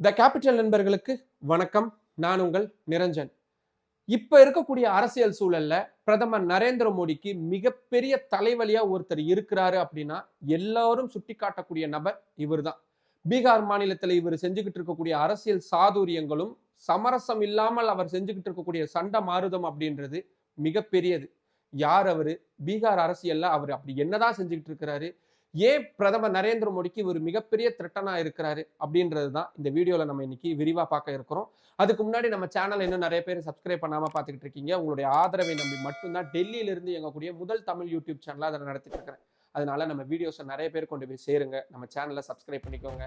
The capital நண்பர்களுக்கு வணக்கம். நான் உங்கள் நிரஞ்சன். இப்போ இருக்கக்கூடிய அரசியல் சூழல்ல பிரதமர் நரேந்திர மோடிக்கு மிகப்பெரிய தலைவலியா ஒருத்தர் இருக்கிறாரு அப்படின்னா எல்லாரும் சுட்டி காட்டக்கூடிய நபர் இவர்தான். பீகார் மாநிலத்தில் இவர் செஞ்சுக்கிட்டு இருக்கக்கூடிய அரசியல் சாதுரியங்களும் சமரசம் இல்லாமல் அவர் செஞ்சுக்கிட்டு இருக்கக்கூடிய சண்டை மாறுதம் அப்படின்றது மிகப்பெரியது. யார் அவரு? பீகார் அரசியல்ல அவர் அப்படி என்னதான் செஞ்சுக்கிட்டு இருக்கிறாரு? ஏன் பிரதமர் நரேந்திர மோடிக்கு இவர் மிகப்பெரிய த்ரெட்டனா இருக்கிறாரு அப்படின்றது தான் இந்த வீடியோல நம்ம இன்னைக்கு விரிவா பார்க்க இருக்கிறோம். அதுக்கு முன்னாடி நம்ம சேனல் இன்னும் நிறைய பேர் சப்ஸ்கிரைப் பண்ணாம பார்த்துக்கிட்டு இருக்கீங்க. உங்களுடைய ஆதரவை நம்பி மட்டும்தான் டெல்லியில இருந்து இயங்கக்கூடிய முதல் தமிழ் யூடியூப் சேனலா அதை நடத்திட்டு இருக்கிறேன். அதனால நம்ம வீடியோஸை நிறைய பேர் கொண்டு போய் சேருங்க. நம்ம சேனலை சப்ஸ்கிரைப் பண்ணிக்கோங்க.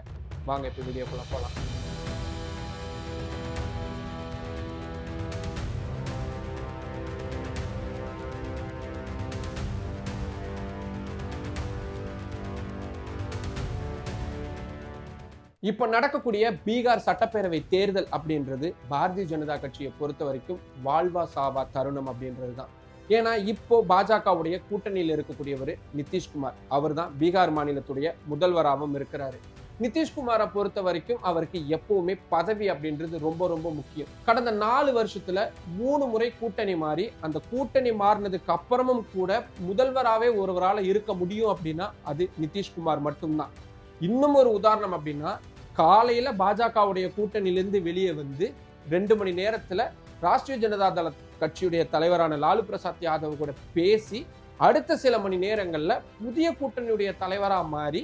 வாங்க இப்போ வீடியோக்குள்ள போகலாம் இப்போ நடக்கக்கூடிய பீகார் சட்டப்பேரவை தேர்தல் அப்படின்றது பாரதிய ஜனதா கட்சியை பொறுத்த வரைக்கும் வாழ்வா சாவா தருணம் அப்படின்றது தான் ஏன்னா இப்போ பாஜகவுடைய கூட்டணியில் இருக்கக்கூடியவர் நிதிஷ்குமார். அவர் தான் பீகார் மாநிலத்துடைய முதல்வராகவும் இருக்கிறாரு. நிதிஷ்குமாரை பொறுத்த வரைக்கும் அவருக்கு எப்பவுமே பதவி அப்படின்றது ரொம்ப ரொம்ப முக்கியம். கடந்த நாலு வருஷத்துல மூணு முறை கூட்டணி மாறி அந்த கூட்டணி மாறினதுக்கு அப்புறமும் கூட முதல்வராகவே ஒருவரால் இருக்க முடியும் அப்படின்னா அது நிதிஷ்குமார் மட்டும்தான். இன்னும் ஒரு உதாரணம் அப்படின்னா காலையில் பாஜகவுடைய கூட்டணியிலிருந்து வெளியே வந்து ரெண்டு மணி நேரத்தில் ராஷ்டிரிய ஜனதா தள கட்சியுடைய தலைவரான லாலு பிரசாத் யாதவ் கூட பேசி அடுத்த சில மணி நேரங்களில் புதிய கூட்டணியுடைய தலைவராக மாறி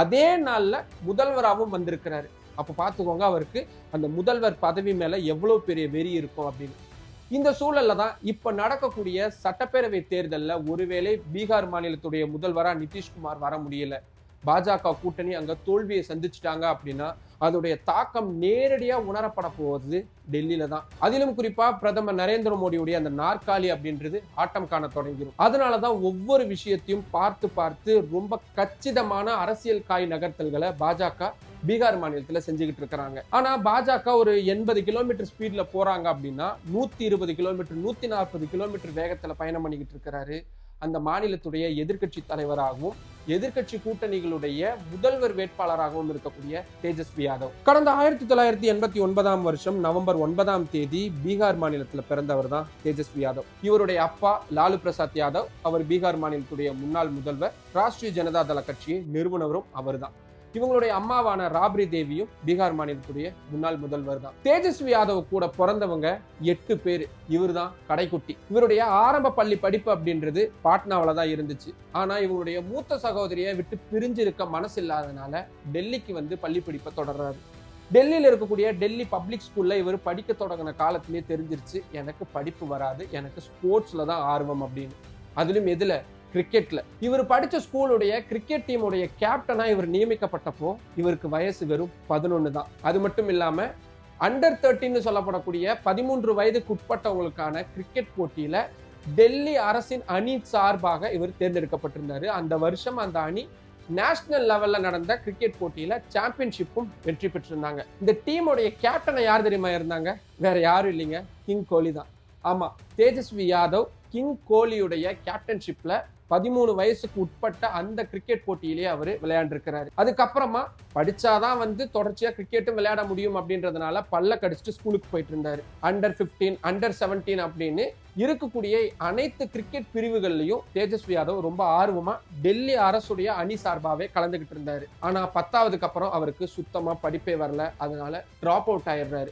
அதே நாளில் முதல்வராகவும் வந்திருக்கிறாரு. அப்போ பார்த்துக்கோங்க அவருக்கு அந்த முதல்வர் பதவி மேலே எவ்வளோ பெரிய வெறி இருக்கும் அப்படின்னு. இந்த சூழலில் தான் இப்போ நடக்கக்கூடிய சட்டப்பேரவை தேர்தலில் ஒருவேளை பீகார் மாநிலத்துடைய முதல்வராக நிதிஷ்குமார் வர முடியல. பாஜக கூட்டணி அங்கே தோல்வியை சந்திச்சிட்டாங்க அப்படின்னா அதோடைய தாக்கம் நேரடியாக உணரப்பட போவது டெல்லியில தான். அதிலும் குறிப்பாக பிரதமர் நரேந்திர மோடியுடைய அந்த நாற்காலி அப்படின்றது ஆட்டம் காண தொடங்கிடும் அதனால தான் ஒவ்வொரு விஷயத்தையும் பார்த்து பார்த்து ரொம்ப கச்சிதமான அரசியல் காய் நகர்த்தல்களை பாஜக பீகார் மாநிலத்தில் செஞ்சுக்கிட்டு இருக்கிறாங்க. ஆனா பாஜக ஒரு எண்பது கிலோமீட்டர் ஸ்பீட்ல போறாங்க அப்படின்னா நூத்தி இருபது கிலோமீட்டர் நூத்தி நாற்பது கிலோமீட்டர் வேகத்துல பயணம் பண்ணிக்கிட்டு இருக்கிறாரு. அந்த மாநிலத்துடைய எதிர்க்கட்சி தலைவராகவும் எதிர்க்கட்சி கூட்டணிகளுடைய முதல்வர் வேட்பாளராகவும் இருக்கக்கூடிய தேஜஸ்வி யாதவ். கடந்த ஆயிரத்தி தொள்ளாயிரத்தி எண்பத்தி ஒன்பதாம் வருஷம் நவம்பர் ஒன்பதாம் தேதி பீகார் மாநிலத்தில் பிறந்தவர் தான் தேஜஸ்வி யாதவ். இவருடைய அப்பா லாலு பிரசாத் யாதவ் அவர் பீகார் மாநிலத்துடைய முன்னாள் முதல்வர் ராஷ்டிரிய ஜனதா தள கட்சியின் நிறுவனரும் அவர்தான். இவங்களுடைய அம்மாவான ராப்ரி தேவியும் பீகார் மாநிலத்துடைய முன்னாள் முதல்வர் தான். தேஜஸ்வி யாதவ் கூட பிறந்தவங்க எட்டு பேர். இவர் தான் கடைக்குட்டி. இவருடைய ஆரம்ப பள்ளி படிப்பு அப்படின்றது பாட்னாவில தான் இருந்துச்சு. ஆனா இவங்களுடைய மூத்த சகோதரியை விட்டு பிரிஞ்சு இருக்க மனசு இல்லாதனால டெல்லிக்கு வந்து பள்ளி படிப்பை தொடர்றாரு. டெல்லியில் இருக்கக்கூடிய டெல்லி பப்ளிக் ஸ்கூல்ல இவர் படிக்க தொடங்கின காலத்திலேயே தெரிஞ்சிருச்சு எனக்கு படிப்பு வராது எனக்கு ஸ்போர்ட்ஸ்ல தான் ஆர்வம் அப்படின்னு. அதுலயும் எதுல கிரிக்கெட்ல இவர் படிச்ச ஸ்கூலுடைய கிரிக்கெட் டீமுடைய கேப்டனா இவர் நியமிக்கப்பட்டப்போ இவருக்கு வயசு வெறும் பதினொன்னு தான். அது மட்டும் இல்லாம அண்டர் தேர்ட்டின்னு சொல்லப்படக்கூடிய பதிமூன்று வயதுக்கு உட்பட்டவங்களுக்கான கிரிக்கெட் போட்டியில டெல்லி அரசின் அணி சார்பாக இவர் தேர்ந்தெடுக்கப்பட்டிருந்தாரு. அந்த வருஷம் அந்த அணி நேஷனல் லெவல்ல நடந்த கிரிக்கெட் போட்டியில சாம்பியன்ஷிப்பும் வெற்றி பெற்றிருந்தாங்க. இந்த டீமுடைய கேப்டனை யார் தெரியுமா இருந்தாங்க? வேற யாரும் இல்லைங்க. கிங் கோலி தான். ஆமா தேஜஸ்வி யாதவ் கிங் கோலியுடைய கேப்டன்ஷிப்ல பதிமூணு வயசுக்கு உட்பட்ட அந்த கிரிக்கெட் போட்டியிலேயே அவர் விளையாண்டுருக்கிறாரு. அதுக்கப்புறமா படிச்சாதான் வந்து தொடர்ச்சியா கிரிக்கெட்டும் விளையாட முடியும் அப்படின்றதுனால பல்ல கடிச்சிட்டு ஸ்கூலுக்கு போயிட்டு இருந்தாரு. அண்டர் பிப்டீன் அண்டர் செவன்டீன் அப்படின்னு இருக்கக்கூடிய அனைத்து கிரிக்கெட் பிரிவுகள்லையும் தேஜஸ்வி யாதவ் ரொம்ப ஆர்வமா டெல்லி அரசுடைய அணி சார்பாவே கலந்துகிட்டு இருந்தாரு. ஆனா பத்தாவதுக்கு அப்புறம் அவருக்கு சுத்தமா படிப்பே வரல. அதனால டிராப் அவுட் ஆயிடுறாரு.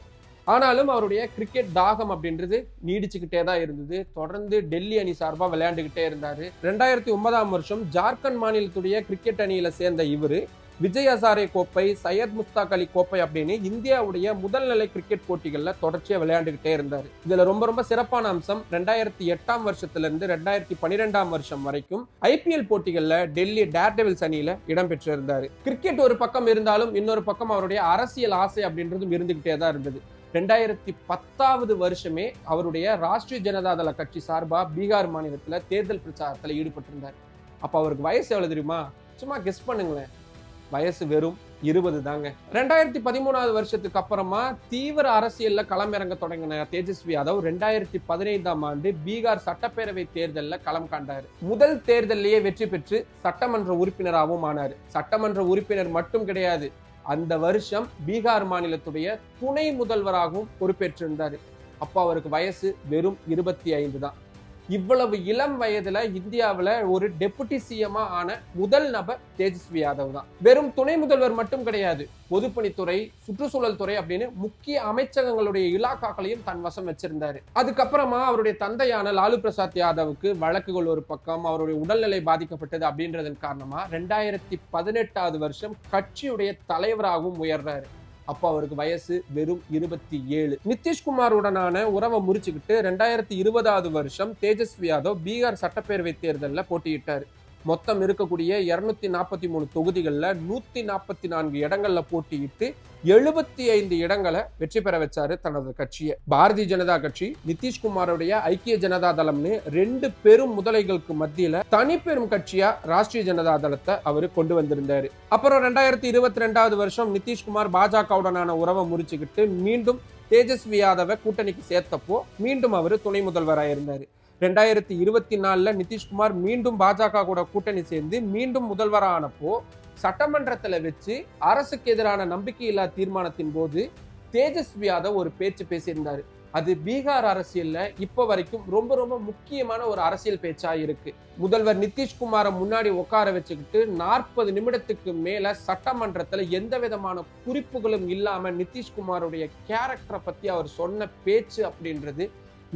ஆனாலும் அவருடைய கிரிக்கெட் தாகம் அப்படின்றது நீடிச்சுக்கிட்டே தான் இருந்தது. தொடர்ந்து டெல்லி அணி சார்பாக விளையாண்டுக்கிட்டே இருந்தார். ரெண்டாயிரத்தி ஒன்பதாம் வருஷம் ஜார்க்கண்ட் மாநிலத்துடைய கிரிக்கெட் அணியில் சேர்ந்த இவர் விஜய் ஹசாரே கோப்பை சையத் முஸ்தாக் அலி கோப்பை அப்படின்னு இந்தியாவுடைய முதல்நிலை கிரிக்கெட் போட்டிகளில் தொடர்ச்சியாக விளையாண்டுகிட்டே இருந்தார். இதுல ரொம்ப ரொம்ப சிறப்பான அம்சம் ரெண்டாயிரத்தி எட்டாம் வருஷத்துலேருந்து ரெண்டாயிரத்தி பன்னிரெண்டாம் வருஷம் வரைக்கும் ஐபிஎல் போட்டிகளில் டெல்லி டேர்டெவில்ஸ் அணியில இடம்பெற்றிருந்தார். கிரிக்கெட் ஒரு பக்கம் இருந்தாலும் இன்னொரு பக்கம் அவருடைய அரசியல் ஆசை அப்படின்றதும் இருந்துகிட்டே தான் இருந்தது. ரெண்டாயிரத்தி பத்தாவது வருஷமே அவருடைய ராஷ்டிரிய ஜனதாதள கட்சி சார்பாக பீகார் மாநிலத்தில் தேர்தல் பிரச்சாரத்தில் ஈடுபட்டிருந்தார். அப்போ அவருக்கு வயசு எவ்வளவு தெரியுமா? சும்மா கெஸ் பண்ணுங்களேன். வயசு வெறும் இருபது தாங்க. ரெண்டாயிரத்தி பதிமூணாவது வருஷத்துக்கு அப்புறமா தீவிர அரசியல்ல களமிறங்க தொடங்கின தேஜஸ்வி யாதவ். ரெண்டாயிரத்தி பதினைந்தாம் ஆண்டு பீகார் சட்டப்பேரவை தேர்தலில் களம் காண்டாரு முதல் தேர்தலிலேயே வெற்றி பெற்று சட்டமன்ற உறுப்பினராகவும் ஆனார். சட்டமன்ற உறுப்பினர் மட்டும் கிடையாது அந்த வருஷம் பீகார் மாநிலத்துடைய துணை முதல்வராகவும் பொறுப்பேற்றிருந்தார். அப்போ அவருக்கு வயசு வெறும் இருபத்தி ஐந்து தான். இவ்வளவு இளம் வயதுல இந்தியாவில் ஒரு டெபுட்டி சிஎம்மா ஆன முதல் நபர் தேஜஸ்வி யாதவ் தான். வெறும் துணை முதல்வர் மட்டும் கிடையாது. பொதுப்பணித்துறை சுற்றுச்சூழல் துறை அப்படின்னு முக்கிய அமைச்சகங்களுடைய இலாக்காக்களையும் தன் வசம் வச்சிருந்தாரு. அதுக்கப்புறமா அவருடைய தந்தையான லாலு பிரசாத் யாதவுக்கு வழக்குகள் ஒரு பக்கம் அவருடைய உடல்நிலை பாதிக்கப்பட்டது அப்படின்றதன் காரணமா ரெண்டாயிரத்தி பதினெட்டாவது வருஷம் கட்சியுடைய தலைவராகவும் உயர்றாரு. அப்போ அவருக்கு வயசு வெறும் இருபத்தி ஏழு. நிதிஷ்குமாருடனான உறவை முறிச்சுக்கிட்டு ரெண்டாயிரத்தி இருபதாவது வருஷம் தேஜஸ்வி யாதவ் பீகார் சட்டப்பேரவை தேர்தலில் போட்டியிட்டார். மொத்தம் இருக்கக்கூடிய இருநூத்தி நாற்பத்தி மூணு தொகுதிகளில் நூத்தி நாற்பத்தி நான்கு இடங்கள்ல போட்டியிட்டு எழுபத்தி ஐந்து இடங்களை வெற்றி பெற வச்சாரு தனது கட்சியை. பாரதிய ஜனதா கட்சி நிதிஷ்குமாருடைய ஐக்கிய ஜனதா தளம்னு ரெண்டு பெரும் முதலைகளுக்கு மத்தியில தனிப்பெரும் கட்சியா ராஷ்டிரிய ஜனதா தளத்தை அவர் கொண்டு வந்திருந்தாரு. அப்புறம் ரெண்டாயிரத்தி இருபத்தி ரெண்டாவது வருஷம் நிதிஷ்குமார் பாஜகவுடனான உறவை முறிச்சுக்கிட்டு மீண்டும் தேஜஸ்வி யாதவை கூட்டணிக்கு சேர்த்தப்போ மீண்டும் அவர் துணை முதல்வராக இருந்தார் ரெண்டாயிரத்தி இருபத்தி நாலில் நிதிஷ்குமார் மீண்டும் பாஜக கூட கூட்டணி சேர்ந்து மீண்டும் முதல்வரானப்போ சட்டமன்றத்தில் வச்சு அரசுக்கு எதிரான நம்பிக்கையில்லா தீர்மானத்தின் போது தேஜஸ்வி யாதவ் ஒரு பேச்சு பேசியிருந்தார். அது பீகார் அரசியல்ல இப்ப வரைக்கும் ரொம்ப ரொம்ப முக்கியமான ஒரு அரசியல் பேச்சா இருக்கு. முதல்வர் நிதிஷ்குமாரை முன்னாடி உட்கார வச்சுக்கிட்டு நாற்பது நிமிடத்துக்கு மேல சட்டமன்றத்துல எந்த விதமான குறிப்புகளும் இல்லாம நிதிஷ்குமாருடைய கேரக்டரை பத்தி அவர் சொன்ன பேச்சு அப்படின்றது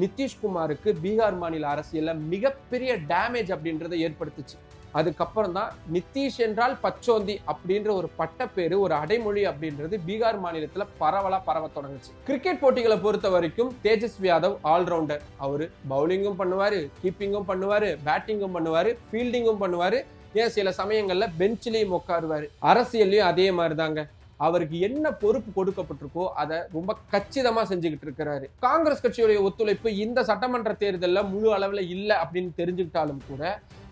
நிதிஷ்குமாருக்கு பீகார் மாநில அரசியலில் மிகப்பெரிய டேமேஜ் அப்படின்றத ஏற்படுத்துச்சு. அதுக்கப்புறம் தான் நிதிஷ் என்றால் பச்சோந்தி அப்படின்ற ஒரு பட்டப்பேரு ஒரு அடைமொழி அப்படின்றது பீகார் மாநிலத்தில் பரவலாக பரவ தொடங்குச்சு. கிரிக்கெட் போட்டிகளை பொறுத்த வரைக்கும் தேஜஸ்வி யாதவ் ஆல்ரவுண்டர் அவரு பவுலிங்கும் பண்ணுவார் கீப்பிங்கும் பண்ணுவார் பேட்டிங்கும் பண்ணுவார் ஃபீல்டிங்கும் பண்ணுவார். ஏன் சில சமயங்களில் பெஞ்சிலையும் உட்காருவார். அரசியல்லையும் அதே மாதிரி தாங்க அவருக்கு என்ன பொறுப்பு கொடுக்கப்பட்டிருக்கோ அதை ரொம்ப கச்சிதமா செஞ்சுக்கிட்டு இருக்கிறாரு. காங்கிரஸ் கட்சியுடைய ஒத்துழைப்பு இந்த சட்டமன்ற தேர்தலில் முழு அளவில் இல்லை அப்படின்னு தெரிஞ்சுக்கிட்டாலும் கூட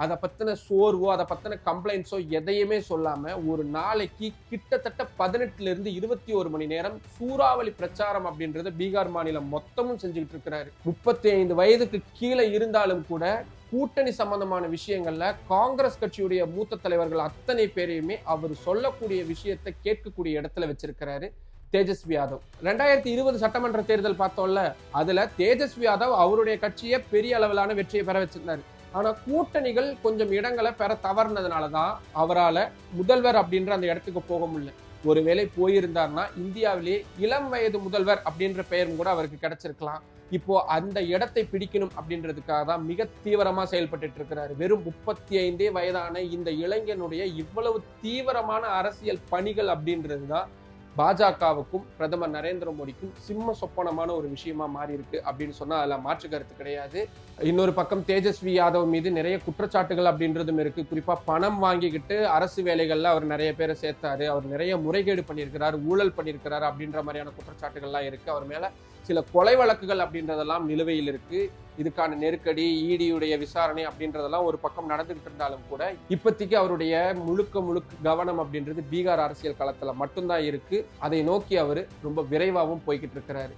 அதை பற்றின சோர்வோ அதை பற்றின கம்ப்ளைண்ட்ஸோ எதையுமே சொல்லாமல் ஒரு நாளைக்கு கிட்டத்தட்ட பதினெட்டுலேருந்து இருபத்தி ஒரு மணி நேரம் சூறாவளி பிரச்சாரம் அப்படின்றத பீகார் மாநிலம் மொத்தமும் செஞ்சுக்கிட்டு இருக்கிறாரு. முப்பத்தி ஐந்து வயதுக்கு கீழே இருந்தாலும் கூட கூட்டணி சம்பந்தமான விஷயங்கள்ல காங்கிரஸ் கட்சியுடைய மூத்த தலைவர்கள் அத்தனை பேரையுமே அவர் சொல்லக்கூடிய விஷயத்தை கேட்கக்கூடிய இடத்துல வச்சிருக்கிறாரு தேஜஸ்வி யாதவ். ரெண்டாயிரத்தி இருபது சட்டமன்ற தேர்தல் பார்த்தோம்ல அதுல தேஜஸ்வி யாதவ் அவருடைய கட்சியை பெரிய அளவிலான வெற்றியை பெற வச்சிருந்தாரு. ஆனா கூட்டணிகள் கொஞ்சம் இடங்களை பெற தவறுனதுனால தான் அவரால் முதல்வர் அப்படின்ற அந்த இடத்துக்கு போக முடியல. ஒருவேளை போயிருந்தார்னா இந்தியாவிலேயே இளம் வயது முதல்வர் அப்படின்ற பெயரும் கூட அவருக்கு கிடைச்சிருக்கலாம். இப்போ அந்த இடத்தை பிடிக்கணும் அப்படின்றதுக்காக தான் மிக தீவிரமா செயல்பட்டு இருக்கிறாரு. வெறும் முப்பத்தி ஐந்தே வயதான இந்த இளைஞனுடைய இவ்வளவு தீவிரமான அரசியல் பணிகள் அப்படின்றது தான் பாஜகவுக்கும் பிரதமர் நரேந்திர மோடிக்கும் சிம்ம சொப்பனமான ஒரு விஷயமா மாறி இருக்கு அப்படின்னு சொன்னா அதுல மாற்று கருத்து கிடையாது. இன்னொரு பக்கம் தேஜஸ்வி யாதவ் மீது நிறைய குற்றச்சாட்டுகள் அப்படின்றதும் இருக்கு. குறிப்பா பணம் வாங்கிக்கிட்டு அரசு வேலைகள்ல அவர் நிறைய பேரை சேர்த்தாரு. அவர் நிறைய முறைகேடு பண்ணியிருக்கிறார் ஊழல் பண்ணியிருக்கிறார் அப்படின்ற மாதிரியான குற்றச்சாட்டுகள்லாம் இருக்கு. அவர் மேல சில கொலை வழக்குகள் அப்படின்றதெல்லாம் நிலுவையில் இருக்கு. இதுக்கான நெருக்கடி ஈடியுடைய விசாரணை அப்படின்றதெல்லாம் ஒரு பக்கம் நடந்துகிட்டு இருந்தாலும் கூட இப்போதைக்கு அவருடைய முழுக்க முழுக்க கவனம் அப்படின்றது பீகார் அரசியல் களத்துல மட்டும்தான் இருக்கு. அதை நோக்கி அவர் ரொம்ப விரைவாகவும் போய்கிட்டு இருக்கிறாரு.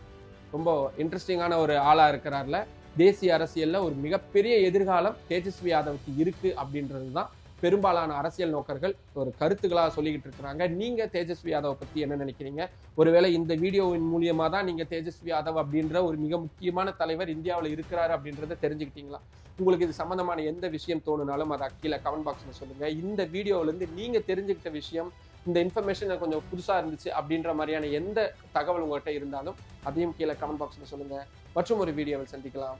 ரொம்ப இன்ட்ரெஸ்டிங்கான ஒரு ஆளா இருக்கிறார்ல. தேசிய அரசியல்ல ஒரு மிகப்பெரிய எதிர்காலம் தேஜஸ்வி யாதவுக்கு இருக்கு அப்படின்றது தான் பெரும்பாலான அரசியல் நோக்கர்கள் ஒரு கருத்துக்களாக சொல்லிக்கிட்டு இருக்கிறாங்க. நீங்க தேஜஸ்வி யாதவ் பத்தி என்ன நினைக்கிறீங்க? ஒருவேளை இந்த வீடியோவின் மூலியமா தான் நீங்க தேஜஸ்வி யாதவ் அப்படின்ற ஒரு மிக முக்கியமான தலைவர் இந்தியாவில் இருக்கிறாரு அப்படின்றத தெரிஞ்சுக்கிட்டீங்களா? உங்களுக்கு இது சம்மந்தமான எந்த விஷயம் தோணுனாலும் அதை கீழே கமெண்ட் பாக்ஸில் சொல்லுங்க. இந்த வீடியோவிலேருந்து நீங்கள் நீங்க தெரிஞ்சுக்கிட்ட விஷயம் இந்த இன்ஃபர்மேஷன் கொஞ்சம் புதுசாக இருந்துச்சு அப்படின்ற மாதிரியான எந்த தகவல் உங்கள்கிட்ட இருந்தாலும் அதையும் கீழே கமெண்ட் பாக்ஸில் சொல்லுங்கள் மற்றும் ஒரு வீடியோவில் சந்திக்கலாம்.